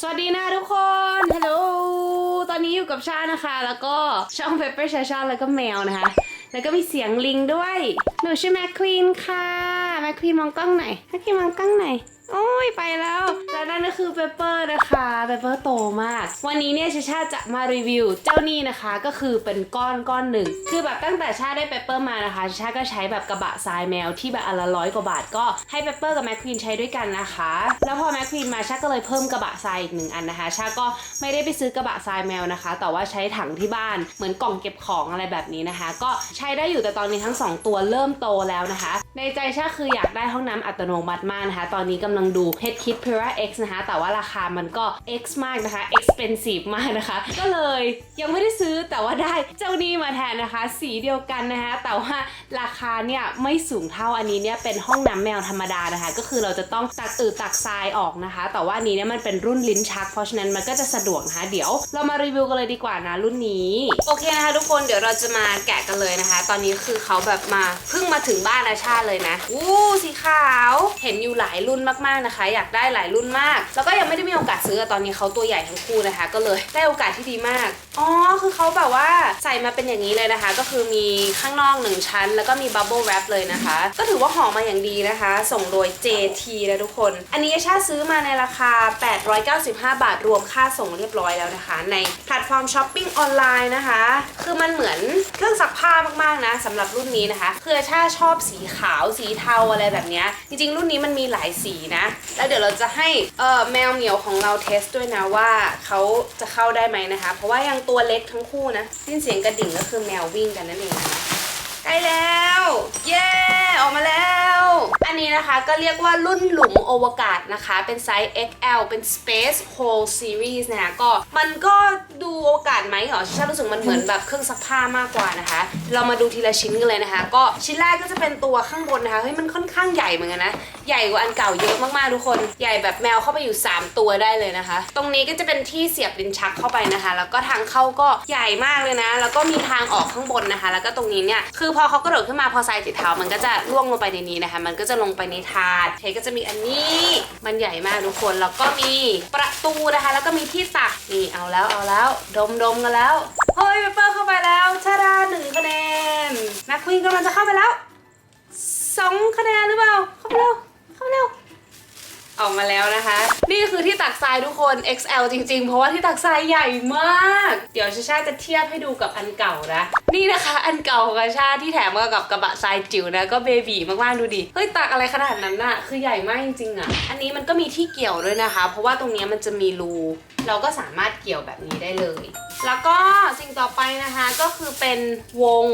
สวัสดีนะทุกคน ฮัลโหล ตอนนี้อยู่กับชานะคะ แล้วก็ช่อง Pepper ชาชาแล้วก็แมวนะคะ แล้วก็มีเสียงลิงด้วย หนูชื่อแมคควีนค่ะ แมคควีนมองกล้องหน่อยแมคควีนมองกล้องหน่อย โอ้ยไปแล้วแล้วนั่นก็คือเปเปอร์นะคะเปเปอร์โตมาก วันนี้เนี่ยชาชาจะมารีวิว เจ้านี่นะคะก็คือเป็นก้อนก้อนหนึ่ง คือแบบตั้งแต่ชาได้เปเปอร์มานะคะชาก็ใช้แบบกระบะทรายแมวที่แบบอันละร้อยกว่าบาทก็ให้เปเปอร์กับแมคควีนใช้ด้วยกันนะคะ แล้วพอแมคควีนมาชาก็เลยเพิ่มกระบะทรายอีกหนึ่งอันนะคะ ชาก็ไม่ได้ไปซื้อกระบะทรายแมวนะคะ แต่ว่าใช้ถังที่บ้านเหมือนกล่องเก็บของอะไรแบบนี้นะคะ ก็ใช้ได้อยู่แต่ตอนนี้ทั้งสองตัวเริ่มโตแล้วนะคะ ในใจชาคืออยากได้ห้องน้ำอัตโนมัติมากนะคะ ตอนนี้กำลังดู Headkit Pura X นะคะ แต่ว่าราคามันก็ X มากนะคะ expensive มากนะคะ ก็เลยยังไม่ได้ซื้อ แต่ว่าได้เจ้านี้มาแทนนะคะ สีเดียวกันนะคะ แต่ว่าราคาเนี่ยไม่สูงเท่าอันนี้เนี่ยเป็นห้องน้ำแมวธรรมดานะคะ ก็คือเราจะต้องตักอืดตักทรายออกนะคะ แต่ว่านนี้เนี่ยมันเป็นรุ่นลิ้นชัก เพราะฉะนั้นมันก็จะสะดวกนะคะ เดี๋ยวเรามารีวิวกันเลยดีกว่านะรุ่นนี้โอเคนะคะทุกคนเดี๋ยวเราจะมาแกะกันเลยนะคะ ตอนนี้คือเขาแบบมาเพิ่งมาถึงบ้านอาชาเลยนะอู้สีขาวเห็นอยู่หลายรุ่นมากๆนะคะ อยากได้หลายรุ่นมาก แล้วก็ยังไม่ได้มีโอกาสซื้อตอนนี้เขาตัวใหญ่ทั้งคู่นะคะ ก็เลยได้โอกาสที่ดีมากอ๋อคือเขาแบบว่าใส่มาเป็นอย่างนี้เลยนะคะ ก็คือมีข้างนอกหนึ่งชั้น แล้วก็มีบับเบิลแรปเลยนะคะ ก็ถือว่าห่อมาอย่างดีนะคะ ส่งโดย JT นะทุกคน อันนี้ชาซื้อมาในราคา 895 บาท รวมค่าส่งเรียบร้อยแล้วนะคะ ในแพลตฟอร์มช้อปปิ้งออนไลน์นะคะ คือมันเหมือนเครื่องซักผ้ามากๆนะสำหรับรุ่นนี้นะคะคือชาชอบสีขาวสีเทาอะไรแบบนี้จริงๆ รุ่นนี้มันมีหลายสีนะ แล้วเดี๋ยวเราจะให้เอ่อแมวเหมียวของเราเทสด้วยนะว่าเขาจะเข้าได้ไหมนะคะ เพราะว่ายังตัวเล็กทั้งคู่นะสิ้นเสียงกระดิ่งก็คือแมววิ่งกันนั่นเองนะคะ ใกล้แล้ว เย้ ออกมาแล้ว อันนี้นะคะก็เรียกว่ารุ่นหลุมอวกาศนะคะ เป็นไซส์ XL เป็น Space Hole Series นะคะก็มันก็ดูอวกาศไหมเหรอฉันรู้สึกมันเหมือนแบบเครื่องซักผ้ามากกว่านะคะ เรามาดูทีละชิ้นกันเลยนะคะ ก็ชิ้นแรกก็จะเป็นตัวข้างบนนะคะ เฮ้ยมันค่อนข้างใหญ่เหมือนกันนะ ใหญ่กว่าอันเก่าเยอะมากๆทุกคน ใหญ่แบบแมวเข้าไปอยู่ 3 ตัวได้เลยนะคะ ตรงนี้ก็จะเป็นที่เสียบลิ้นชักเข้าไปนะคะ แล้วก็ทางเข้าก็ใหญ่มากเลยนะ แล้วก็มีทางออกข้างบนนะคะ แล้วก็ตรงนี้เนี่ยคือพอเขากระโดดขึ้นมาพอทรายติดเท้ามันก็จะล่วงลงไปในนี้นะคะ มันก็จะลงไปในถาดเทก็จะมีอันนี้มันใหญ่มากทุกคนแล้วก็มีประตูนะคะ แล้วก็มีที่ตักนี่เอาแล้วเอาแล้ว ดมดมกันแล้วเฮ้ยเปเปอร์เข้าไปแล้วชาดาหนึ่งคะแนนแม็กควีนกำลังจะเข้าไปแล้วสองคะแนนหรือเปล่าเข้าไปเร็วเข้าไปเร็ว ออกมาแล้วนะคะ นี่คือที่ตักทรายทุกคน XL จริงๆ เพราะว่าที่ตักทรายใหญ่มาก เดี๋ยวชาชาจะเทียบให้ดูกับอันเก่านะ นี่นะคะ อันเก่าของชาที่แถมมากับกระบะทรายจิ๋วนะ ก็เบบีมากๆดูดิ เฮ้ยตักอะไรขนาดนั้นน่ะ คือใหญ่มากจริงๆอะ อันนี้มันก็มีที่เกี่ยวด้วยนะคะ เพราะว่าตรงนี้มันจะมีรู เราก็สามารถเกี่ยวแบบนี้ได้เลย แล้วก็สิ่งต่อไปนะคะก็คือเป็นวง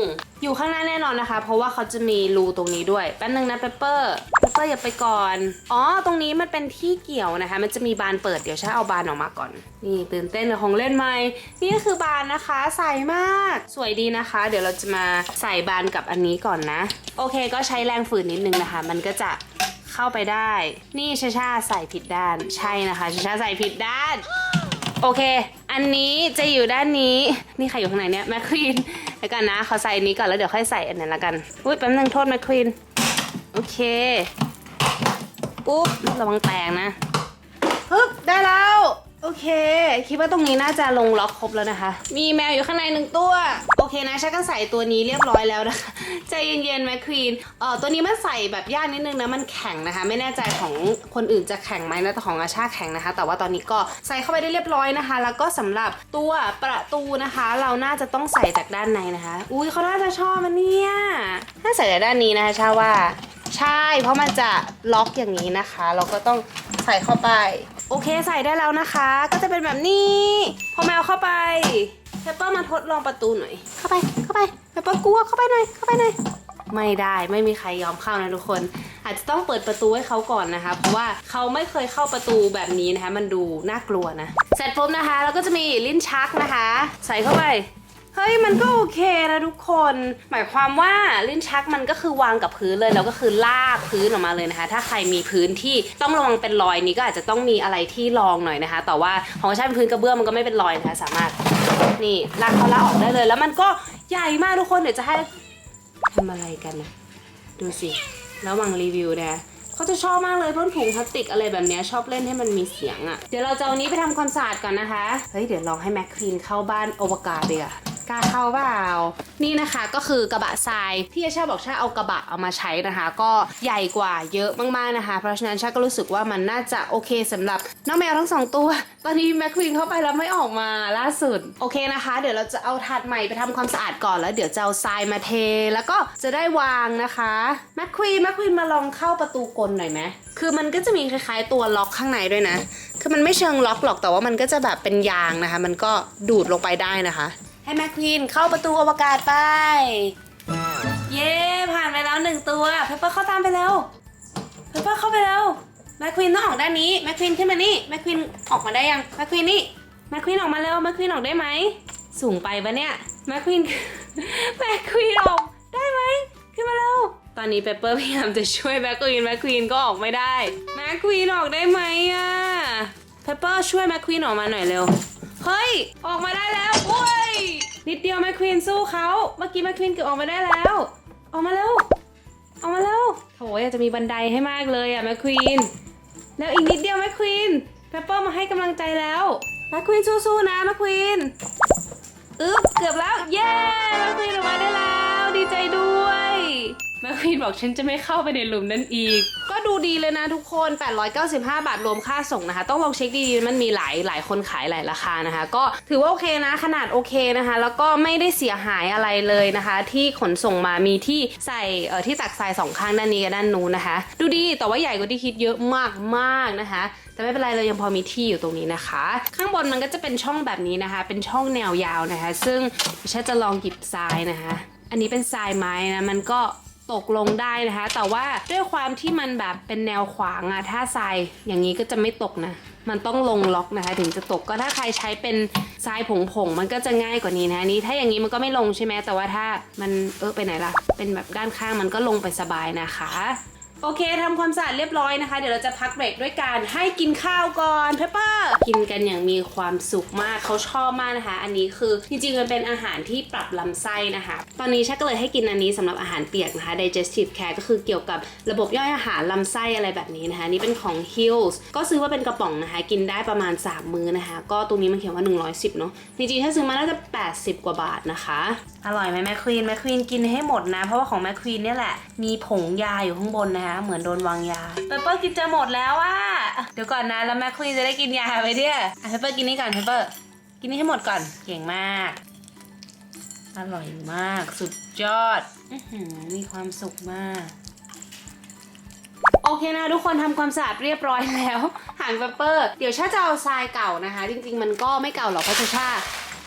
อยู่ข้างหน้าแน่นอนนะคะ เพราะว่าเขาจะมีรูตรงนี้ด้วยแป๊บนึงนะเปเปอร์เปเปอร์อย่าไปก่อน อ๋อ ตรงนี้มันเป็นที่เกี่ยวนะคะ มันจะมีบานเปิดเดี๋ยวฉันเอาบานออกมาก่อน นี่ตื่นเต้นกับของเล่นใหม่นี่ก็คือบานนะคะใสมากสวยดีนะคะ เดี๋ยวเราจะมาใส่บานกับอันนี้ก่อนนะ โอเค ก็ใช้แรงฝืนนิดนึงนะคะ มันก็จะเข้าไปได้ นี่ชาชาใส่ผิดด้าน ใช่นะคะชาชาใส่ผิดด้าน โอเค อันนี้จะอยู่ด้านนี้ นี่ใครอยู่ข้างในเนี่ยแมคควีนแล้วกันนะขอใส่อันนี้ก่อนแล้วเดี๋ยวค่อยใส่อันนั้นละกัน อุ้ยแป๊บนึงโทษแมคควีน โอเค ปุ๊บ ระวังแตกนะปึ๊บได้แล้ว โอเค คิดว่าตรงนี้น่าจะลงล็อกครบแล้วนะคะ มีแมวอยู่ข้างในหนึ่งตัว โอเคนะฉันก็ใส่ตัวนี้เรียบร้อยแล้วนะคะ ใจเย็นๆแมคควีนเอ่อตัวนี้มันใส่แบบยากนิดนึงนะ มันแข็งนะคะ ไม่แน่ใจของคนอื่นจะแข็งไหมนะแต่ของอาชาแข็งนะคะ แต่ว่าตอนนี้ก็ใส่เข้าไปได้เรียบร้อยนะคะ แล้วก็สำหรับตัวประตูนะคะ เราน่าจะต้องใส่จากด้านในนะคะ อุ้ยเขาน่าจะชอบมันเนี่ยถ้าใส่จากด้านนี้นะคะชาว่า ใช่ เพราะมันจะล็อกอย่างนี้นะคะ เราก็ต้องใส่เข้าไป โอเคใส่ได้แล้วนะคะ ก็จะเป็นแบบนี้พอแมวเข้าไปเปเปอร์มาทดลองประตูหน่อย เข้าไปเข้าไปเปเปอร์กลัวเข้าไปหน่อยเข้าไปหน่อยไม่ได้ไม่มีใครยอมเข้านะทุกคน อาจจะต้องเปิดประตูให้เขาก่อนนะคะ เพราะว่าเขาไม่เคยเข้าประตูแบบนี้นะคะ มันดูน่ากลัวนะเสร็จปุ๊บนะคะ แล้วก็จะมีลิ้นชักนะคะ ใส่เข้าไป เฮ้ยมันก็โอเคนะทุกคน หมายความว่าลิ้นชักมันก็คือวางกับพื้นเลยแล้วก็คือลากพื้นออกมาเลยนะคะ ถ้าใครมีพื้นที่ต้องระวังเป็นรอยนี้ก็อาจจะต้องมีอะไรที่รองหน่อยนะคะ แต่ว่าของฉันเป็นพื้นกระเบื้องมันก็ไม่เป็นรอยนะคะ สามารถนี่ลากเขาลากออกได้เลย แล้วมันก็ใหญ่มากทุกคนเดี๋ยวจะให้ทำอะไรกันนะดูสิระหว่างรีวิวนะคเขาจะชอบมากเลยเพราะถุงพลาสติกอะไรแบบนี้ชอบเล่นให้มันมีเสียงอะ่ะ เดี๋ยวเราจะเอานี้ไปทำความสะอาดก่อนนะคะ เฮ้ยเดี๋ยวลองให้แม็กควีนเข้าบ้านอวกาศดีกว่า กล้าเข้าเปล่านี่นะคะก็คือกระบะทรายที่ชาบอกชาเอากระบะเอามาใช้นะคะ ก็ใหญ่กว่าเยอะมากๆนะคะ เพราะฉะนั้นชาก็รู้สึกว่ามันน่าจะโอเคสำหรับน้องแมวทั้งสองตัว ตอนนี้แม็กควีนเข้าไปแล้วไม่ออกมาล่าสุดโอเคนะคะ เดี๋ยวเราจะเอาถาดใหม่ไปทำความสะอาดก่อนแล้วเดี๋ยวจะเอาทรายมาเท แล้วก็จะได้วางนะคะแม็กควีนแม็กควีนมาลองเข้าประตูกลหน่อยไหมคือมันก็จะมีคล้ายๆตัวล็อกข้างในด้วยนะ คือมันไม่เชิงล็อกหรอกแต่ว่ามันก็จะแบบเป็นยางนะคะ มันก็ดูดลงไปได้นะคะ ให้แม็กควีนเข้าประตูอวกาศไป เย้ผ่านไปแล้วหนึ่งตัวเพปเปอร์เข้าตามไปแล้วเพปเปอร์เข้าไปแล้วแม็กควีนต้องออกด้านนี้แม็กควีนขึ้นมานี่แม็กควีนออกมาได้ยังแม็กควีนนี่แม็กควีนออกมาแล้วแม็กควีนออกได้ไหมสูงไปปะเนี่ยแม็กควีนแม็กควีนออกได้ไหมขึ้นมาแล้วตอนนี้เปเปอร์พยายามจะช่วยแม็กควีนแม็กควีนก็ออกไม่ได้แม็กควีนออกได้ไหมอะเปเปอร์ช่วยแม็กควีนออกมาหน่อยเร็วเฮ้ยออกมาได้แล้วโอ้ย นิดเดียวแมคควีนสู้เขาเมื่อกี้แมคควีนเกือบออกมาได้แล้ว ออกมาแล้วออกมาแล้วโถอยากจะมีบันไดให้มากเลยอะแมคควีนแล้วอีกนิดเดียวแมคควีนเปปเปอร์มาให้กำลังใจแล้วแมคควีนสู้ๆนะแมคควีนอึ๊บเกือบแล้วเย้แมคควีนออกมาได้แล้ว ดีใจด้วยแมคควีนบอกฉันจะไม่เข้าไปในหลุมนั้นอีก ดูดีเลยนะทุกคน 895 บาทรวมค่าส่งนะคะ ต้องลองเช็คดีๆ มันมีหลายหลายคนขายหลายราคานะคะ ก็ถือว่าโอเคนะ ขนาดโอเคนะคะ แล้วก็ไม่ได้เสียหายอะไรเลยนะคะ ที่ขนส่งมามีที่ใส่เอ่อที่ตักทรายสองข้างด้านนี้กับด้านนู้นนะคะ ดูดีแต่ว่าใหญ่กว่าที่คิดเยอะมากมากๆนะคะ แต่ไม่เป็นไรเรายังพอมีที่อยู่ตรงนี้นะคะ ข้างบนมันก็จะเป็นช่องแบบนี้นะคะ เป็นช่องแนวยาวนะคะ ซึ่งฉันจะลองหยิบทรายนะคะ อันนี้เป็นทรายไม้นะมันก็ ตกลงได้นะคะ แต่ว่าด้วยความที่มันแบบเป็นแนวขวางอะถ้าทรายอย่างนี้ก็จะไม่ตกนะมันต้องลงล็อกนะคะ ถึงจะตกก็ถ้าใครใช้เป็นทรายผงๆมันก็จะง่ายกว่านี้นะนนี้ถ้าอย่างนี้มันก็ไม่ลงใช่ไหมแต่ว่าถ้ามันเออไปไหนล่ะ เป็นแบบด้านข้างมันก็ลงไปสบายนะคะ โอเคทำความสะอาดเรียบร้อยนะคะ เดี๋ยวเราจะพักเบรกด้วยการให้กินข้าวก่อนเพปเปอร์กินกันอย่างมีความสุขมากเขาชอบมากนะคะ อันนี้คือจริงๆมันเป็นอาหารที่ปรับลำไส้นะคะ ตอนนี้ชักก็เลยให้กินอันนี้สำหรับอาหารเปียกนะคะ digestive care ก็คือเกี่ยวกับระบบย่อยอาหารลำไส้อะไรแบบนี้นะคะนี่เป็นของ Hills ก็ซื้อมาเป็นกระป๋องนะคะ กินได้ประมาณ 3 มื้อนะคะ ก็ตรงนี้มันเขียนว่า 110เนาะจริงๆถ้าซื้อมาน่าจะ 80 กว่าบาทนะคะ อร่อยไหมแม่ควีนแม่ควีนกินให้หมดนะ เพราะว่าของแม่ควีนเนี่ยแหละมีผงยาอยู่ข้างบนนะคะเหมือนโดนวางยาเปเปอร์กินจะหมดแล้วอะเดี๋ยวก่อนนะแล้วแม่ควีจะได้กินยาไหมเนี่ยอะเปเปอร์กินนี่ก่อนเปเปอร์กินนี่ให้หมดก่อนเก่งมากอร่อยมากสุดยอดอือหือมีความสุขมาก โอเคนะทุกคนทำความสะอาดเรียบร้อยแล้ว หางเปเปอร์ เดี๋ยวชาจะเอาทรายเก่านะคะ จริง ๆ มันก็ไม่เก่าหรอกเพราะชา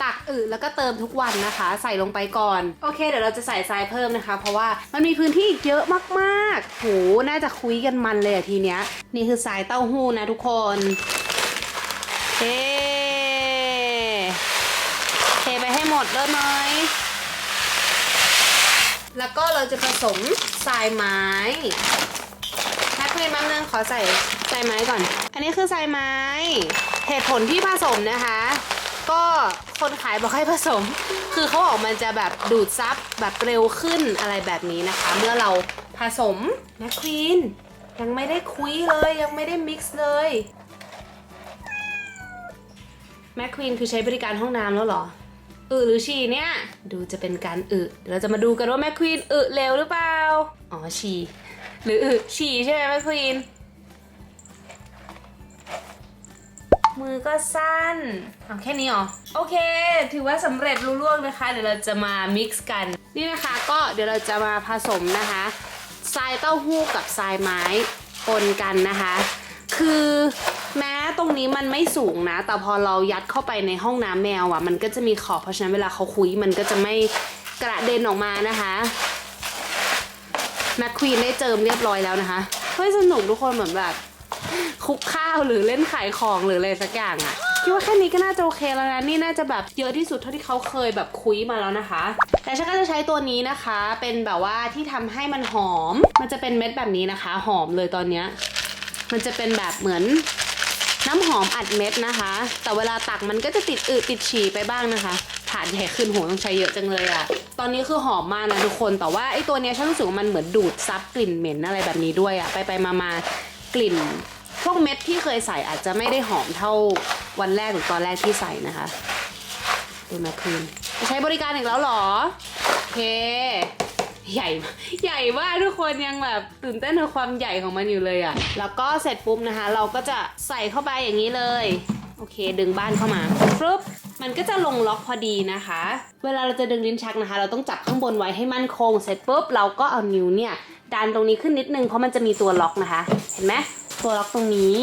ตักอึแล้วก็เติมทุกวันนะคะ ใส่ลงไปก่อน โอเค เดี๋ยวเราจะใส่ทรายเพิ่มนะคะ เพราะว่ามันมีพื้นที่อีกเยอะมากๆโหน่าจะคุยกันมันเลยอะทีเนี้ย นี่คือทรายเต้าหู้นะทุกคนเทเทไปให้หมดเลยไหมแล้วก็เราจะผสมทรายไม้แพ็คเลยแป๊บนึงขอใส่ทรายไม้ก่อน อันนี้คือทรายไม้ เหตุผลที่ผสมนะคะ ก็คนขายบอกให้ผสม คือเขาออกมันจะแบบดูดซับแบบเร็วขึ้นอะไรแบบนี้นะคะ เมื่อเราผสมแมคควีนยังไม่ได้คุยเลยยังไม่ได้มิกซ์เลยแมคควีนคือใช้บริการห้องน้ำแล้วเหรออึหรือฉี่เนี่ยดูจะเป็นการอึเราจะมาดูกันว่าแมคควีนอึเร็วหรือเปล่า อ๋อฉี่หรืออึฉี่ใช่ไหมแม่ควีน มือก็สั้นเอาแค่นี้เหรอ โอเค ถือว่าสำเร็จรู้ล่วงนะคะ เดี๋ยวเราจะมา mix กัน นี่นะคะก็เดี๋ยวเราจะมาผสมนะคะทรายเต้าหู้กับทรายไม้ปนกันนะคะ คือแม้ตรงนี้มันไม่สูงนะ แต่พอเรายัดเข้าไปในห้องน้ำแมวอะ มันก็จะมีขอบเพราะฉะนั้นเวลาเขาคุยมันก็จะไม่กระเด็นออกมานะคะแมคควีนได้เจิมเรียบร้อยแล้วนะคะเฮ้ยสนุกทุกคนเหมือนแบบ คุกข้าวหรือเล่นขายของหรืออะไรสักอย่างอะคิดว่าแค่นี้ก็น่าจะโอเคแล้วนะนี่น่าจะแบบเยอะที่สุดเท่าที่เขาเคยแบบคุยมาแล้วนะคะ แต่ฉันก็จะใช้ตัวนี้นะคะ เป็นแบบว่าที่ทำให้มันหอม มันจะเป็นเม็ดแบบนี้นะคะ หอมเลยตอนเนี้ยมันจะเป็นแบบเหมือนน้ำหอมอัดเม็ดนะคะ แต่เวลาตักมันก็จะติดอืดติดฉี่ไปบ้างนะคะถาดใหญ่ขึ้นโหต้องใช้เยอะจังเลยอะตอนนี้คือหอมมากนะทุกคน แต่ว่าไอ้ตัวเนี้ยฉันรู้สึกว่ามันเหมือนดูดซับกลิ่นเหม็นอะไรแบบนี้ด้วยอะไปไปมามากลิ่น วกเม็ดที่เคยใส่อาจจะไม่ได้หอมเท่าวันแรกหรือตอนแรกที่ใส่นะคะดูมคควีนใช้บริการอีกแล้วหรอ โอเค ใหญ่ใหญ่มากทุกคนยังแบบตื่นเต้นกับความใหญ่ของมันอยู่เลยอะ แล้วก็เสร็จปุ๊บนะคะ เราก็จะใส่เข้าไปอย่างนี้เลย โอเค ดึงบ้านเข้ามาปุ๊บมันก็จะลงล็อกพอดีนะคะ เวลาเราจะดึงลิ้นชักนะคะ เราต้องจับข้างบนไว้ให้มั่นคง เสร็จปุ๊บเราก็เอานิ้วเนี่ยดันตรงนี้ขึ้นนิดนึงเพราะมันจะมีตัวล็อกนะคะ เห็นไหม ตัวล็อกตรงนี้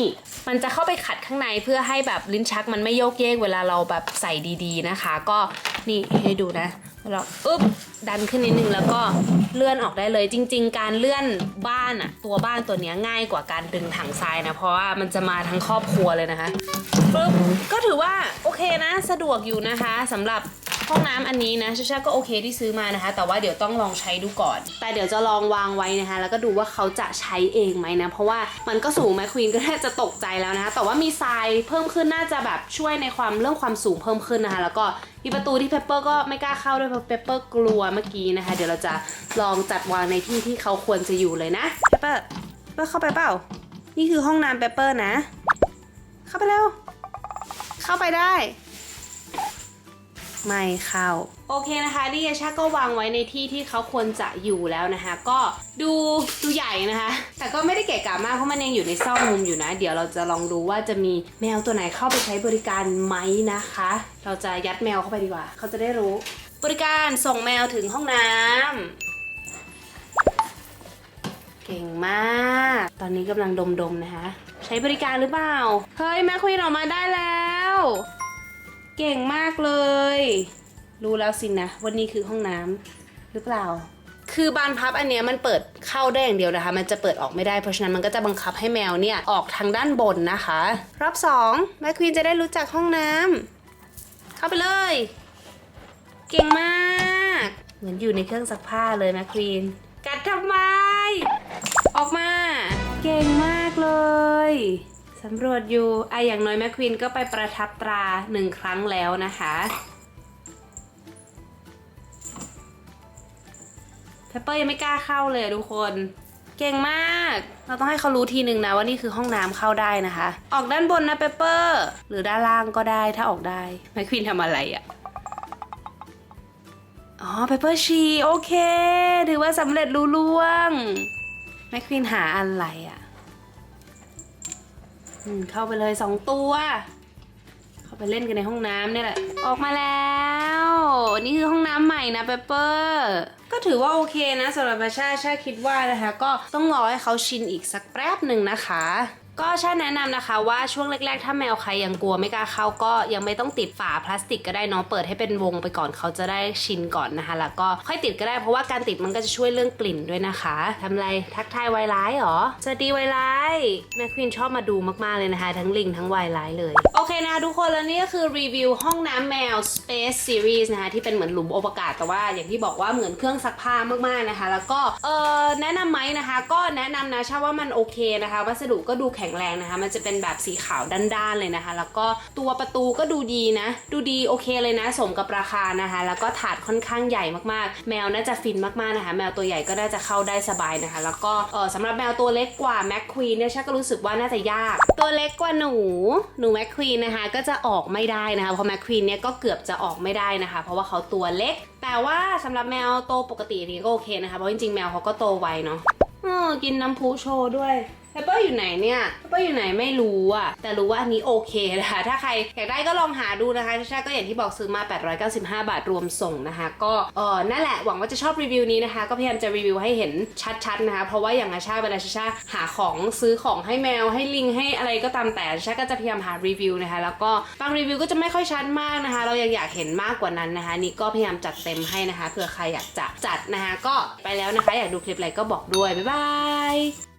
มันจะเข้าไปขัดข้างในเพื่อให้แบบลิ้นชักมันไม่โยกเยกเวลาเราแบบใส่ดีๆนะคะ ก็นี่ให้ดูนะเราอึ๊บดันขึ้นนิดนึงแล้วก็เลื่อนออกได้เลยจริง ๆ การเลื่อนบ้านอะตัวบ้านตัวเนี้ยง่ายกว่าการดึงถังทรายนะเพราะว่ามันจะมาทั้งครอบครัวเลยนะคะปึ๊บก็ถือว่าโอเคนะสะดวกอยู่นะคะสำหรับ ห้องน้ำอันนี้นะชาชาก็โอเคที่ซื้อมานะคะ แต่ว่าเดี๋ยวต้องลองใช้ดูก่อน แต่เดี๋ยวจะลองวางไว้นะคะ แล้วก็ดูว่าเขาจะใช้เองไหมนะ เพราะว่ามันก็สูงแมคควีนก็แทบจะตกใจแล้วนะคะ แต่ว่ามีทรายเพิ่มขึ้นน่าจะแบบช่วยในความเรื่องความสูงเพิ่มขึ้นนะคะ แล้วก็มีประตูที่เพปเปอร์ก็ไม่กล้าเข้าด้วยเพราะเพปเปอร์กลัวเมื่อกี้นะคะ เดี๋ยวเราจะลองจัดวางในที่ที่เขาควรจะอยู่เลยนะเพปเปอร์เพปเปอร์เข้าไปเปล่า นี่คือห้องน้ำเพปเปอร์นะ เข้าไปเร็ว เข้าไปได้ ไม่เข้า โอเคนะคะดิเยชาก็วางไว้ในที่ที่เขาควรจะอยู่แล้วนะคะ ก็ดูดูใหญ่นะคะ แต่ก็ไม่ได้เกะกะมากเพราะมันยังอยู่ในซอกมุมอยู่นะ เดี๋ยวเราจะลองดูว่าจะมีแมวตัวไหนเข้าไปใช้บริการไหมนะคะ เราจะยัดแมวเข้าไปดีกว่า เขาจะได้รู้ บริการส่งแมวถึงห้องน้ำเก่งมาก ตอนนี้กำลังดมๆนะคะ ใช้บริการหรือเปล่า เฮ้ย แม่ควีนออกมาได้แล้ว เก่งมากเลย รู้แล้วสินะวันนี้คือห้องน้ำหรือเปล่า คือบานพับอันเนี้ยมันเปิดเข้าได้อย่างเดียวนะคะ มันจะเปิดออกไม่ได้เพราะฉะนั้นมันก็จะบังคับให้แมวเนี่ยออกทางด้านบนนะคะ รอบสองแม่ควีนจะได้รู้จักห้องน้ำเข้าไปเลย เก่งมาก เหมือนอยู่ในเครื่องซักผ้าเลยแม่ควีนกัดทำไม ออกมา เก่งมากเลย สำรวจอยู่อะอย่างน้อยแม่ควีนก็ไปประทับตราหนึ่งครั้งแล้วนะคะ เพปเปอร์ยังไม่กล้าเข้าเลยทุกคน เก่งมาก เราต้องให้เขารู้ทีหนึ่งนะว่านี่คือห้องน้ำเข้าได้นะคะ ออกด้านบนนะเปปเปอร์ หรือด้านล่างก็ได้ถ้าออกได้ แม่ควีนทำอะไรอะอ๋อเปเปอร์ชีโอเค ถือว่าสำเร็จรู้ล่วง แม่ควีนหาอะไรอะ่ะ อืมเข้าไปเลยสองตัว เข้าไปเล่นกันในห้องน้ำนี่แหละ ออกมาแล้ว นี่คือห้องน้ำใหม่นะเปเปอร์ก็ถือว่าโอเคนะสำหรับชาชาคิดว่านะคะ ก็ต้องรอให้เขาชินอีกสักแป๊บหนึ่งนะคะ ก็ชาแนะนำนะคะว่าช่วงแรกๆ ถ้าแมวใครยังกลัวไม่กล้าเข้าก็ยังไม่ต้องติดฝาพลาสติกก็ได้เนาะเปิดให้เป็นวงไปก่อนเขาจะได้ชินก่อนนะคะ แล้วก็ค่อยติดก็ได้เพราะว่าการติดมันก็จะช่วยเรื่องกลิ่นด้วยนะคะทำอะไรทักทายไวร้ายเหรอสวัสดีไวร้ายแม่ควีนชอบมาดูมากๆเลยนะคะ ทั้งลิงทั้งไวร้ายเลย โอเคนะทุกคนแล้วนี่ก็คือรีวิวห้องน้ำแมว Space Series นะคะที่เป็นเหมือนหลุมอวกาศแต่ว่าอย่างที่บอกว่าเหมือนเครื่องซักผ้ามากๆนะคะ แล้วก็เออแนะนำไหมนะคะ ก็แนะนำนะชาว่ามันโอเคนะคะ วัสดุก็ดูแข็งแรงนะคะ มันจะเป็นแบบสีขาวด้านๆเลยนะคะ แล้วก็ตัวประตูก็ดูดีนะ ดูดีโอเคเลยนะ สมกับราคานะคะ แล้วก็ถาดค่อนข้างใหญ่มากๆ แมวน่าจะฟินมากๆนะคะ แมวตัวใหญ่ก็น่าจะเข้าได้สบายนะคะ แล้วก็เออสำหรับแมวตัวเล็กกว่าแม็กควีนเนี่ยชาก็รู้สึกว่าน่าจะยาก ตัวเล็กกว่าหนู หนูแม็กควีนนะคะก็จะออกไม่ได้นะคะเพราะแม็กควีนเนี่ยก็เกือบจะออกไม่ได้นะคะ เพราะว่าเขาตัวเล็ก แต่ว่าสำหรับแมวโตปกตินี่ก็โอเคนะคะ เพราะจริงๆแมวเขาก็โตไวเนาะกินน้ำพุโชว์ด้วย เปเปอร์อยู่ไหนเนี่ยเปเปอร์อยู่ไหนไม่รู้อะแต่รู้ว่าอันนี้โอเคนะคะ ถ้าใครอยากได้ก็ลองหาดูนะคะชาก็อย่างที่บอกซื้อมา 895 บาทรวมส่งนะคะ ก็เออนั่นแหละหวังว่าจะชอบรีวิวนี้นะคะ ก็พยายามจะรีวิวให้เห็นชัดๆนะคะ เพราะว่าอย่างอาชาเวลาชาหาของซื้อของให้แมวให้ลิงให้อะไรก็ตามแต่ชาก็จะพยายามหารีวิวนะคะ แล้วก็บางรีวิวก็จะไม่ค่อยชัดมากนะคะ เรายังอยากเห็นมากกว่านั้นนะคะ นี่ก็พยายามจัดเต็มให้นะคะเผื่อใครอยากจะจัดนะคะ ก็ไปแล้วนะคะ อยากดูคลิปอะไรก็บอกด้วยบ๊ายบาย